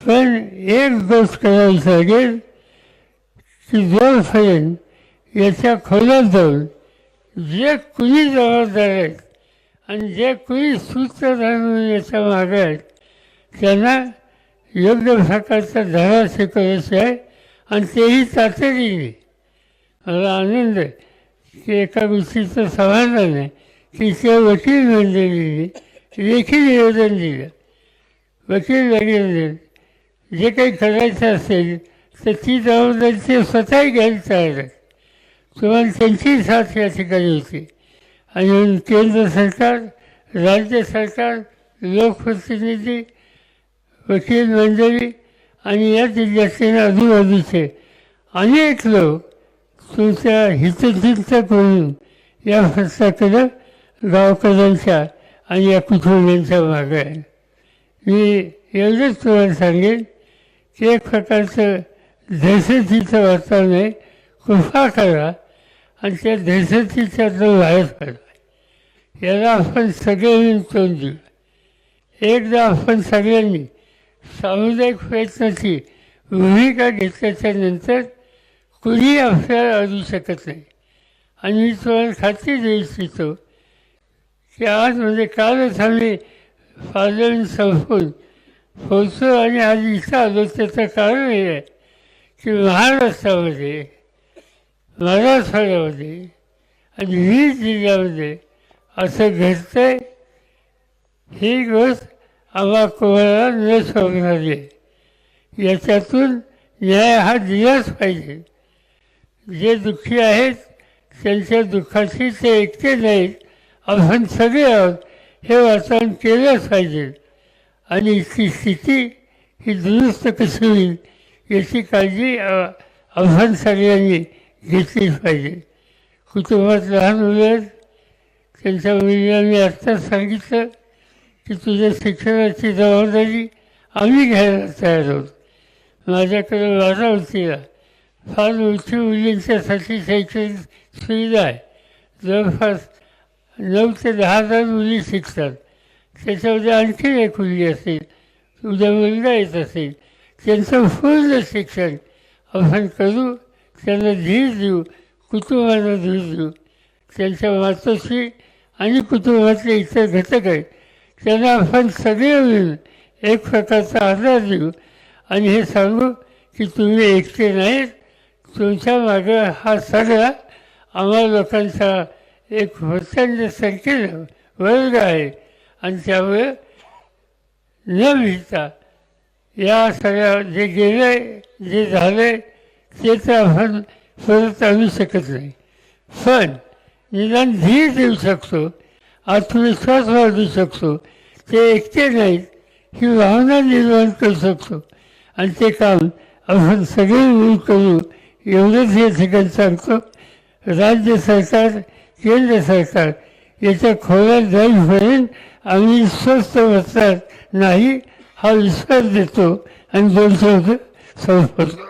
पण एक दोष करायला सांगेल की जोपर्यंत याच्या खोल्यात जाऊन जे कुणी जबाबदार आहेत आणि जे कुणी सूत्रधार म्हणून याच्या मागे आहेत त्यांना योग्य प्रकारचा धडा शिकवायचा आहे आणि तेही तातडीने. मला आनंद आहे की एका गोष्टीचं समाधान आहे की त्या वकील मंडळीने लेखी निवेदन दिलं. वकील वगैरे जे काही करायचं असेल तर ती जबाबदारी ते स्वतःही घ्यायला तयार आहेत तुम्हाला त्यांची साथ या ठिकाणी होती. आणि केंद्र सरकार राज्य सरकार लोकप्रतिनिधी वकील मंडळी आणि या जिल्ह्यातील आजूबाजूचे अनेक लोक तुमच्या हितचिंतक म्हणून या प्रश्नाकडं गावकऱ्यांच्या आणि या कुटुंबियांच्या मागे आहे. मी एवढंच तुम्हाला सांगेन. की एक प्रकारचं दहशतीचं वातावरण आहे कृपा करा आणि त्या दहशतीच्यातून बाहेर करा याला आपण सगळ्यांनी तोंड देऊ. एकदा आपण सगळ्यांनी सामुदायिक प्रयत्नाची भूमिका घेतल्याच्या नंतर कुणी आपल्याला अडू शकत नाही. आणि मी तुम्हाला खात्री देऊ इच्छितो की आज म्हणजे कालच आम्ही पार्लमेंट संपून पोचलो आणि आज इथं आलो त्याचं कारण हे आहे की महाराष्ट्रामध्ये मराठवाड्यामध्ये आणि वीस जिल्ह्यामध्ये असं घडतंय ही गोष्ट आम्हा कोणाला न सोडणारी. आहे याच्यातून न्याय हा दिलाच पाहिजे. जे दुःखी आहेत त्यांच्या दुःखाशी ते एकटे नाहीत. आपण सगळे आहोत हे वातावरण केलंच पाहिजे. आणि ती स्थिती ही दुरुस्त कशी होईल याची काळजी आव्हान सगळ्यांनी घेतलीच पाहिजे. कुटुंबात लहान मुलं आहेत त्यांच्या मुलीला मी आत्ताच सांगितलं की तुझ्या शिक्षणाची जबाबदारी आम्ही घ्यायला तयार आहोत. माझ्याकडे माझा होतीला फार मोठी मुलींच्यासाठी शैक्षणिक सुविधा आहे. जवळपास नऊ ते दहा हजार मुली शिकतात. त्याच्यामध्ये आणखी एक मुलगी असेल उद्या मुलगा येत असेल त्यांचं पूर्ण शिक्षण आपण करू त्यांना धीर देऊ कुटुंबाला धीर देऊ. त्यांच्या मातोश्री आणि कुटुंबातले इतर घटक आहेत. त्यांना आपण सगळे मिळून एक प्रकारचा आधार देऊ. आणि हे सांगू की तुम्ही एकटे नाहीत. तुमच्या मागं हा सगळा आम्हा लोकांचा एक प्रचंड संख्येनं वर्ग आहे. आणि त्यामुळे न भिजता या सगळ्या जे गेले जे झाले ते तर आपण परत आणू शकत नाही. पण निदान धीर देऊ शकतो आत्मविश्वास वाढवू शकतो ते एकटे नाहीत ही भावना निर्माण करू शकतो. आणि ते काम आपण सगळे मिळून करू एवढंच या ठिकाणी सांगतो. राज्य सरकार केंद्र सरकार याच्या खोल्यात होईल आम्ही स्वस्त बसतात नाही हा विश्वास देतो. आणि दोन शब्द संपवतो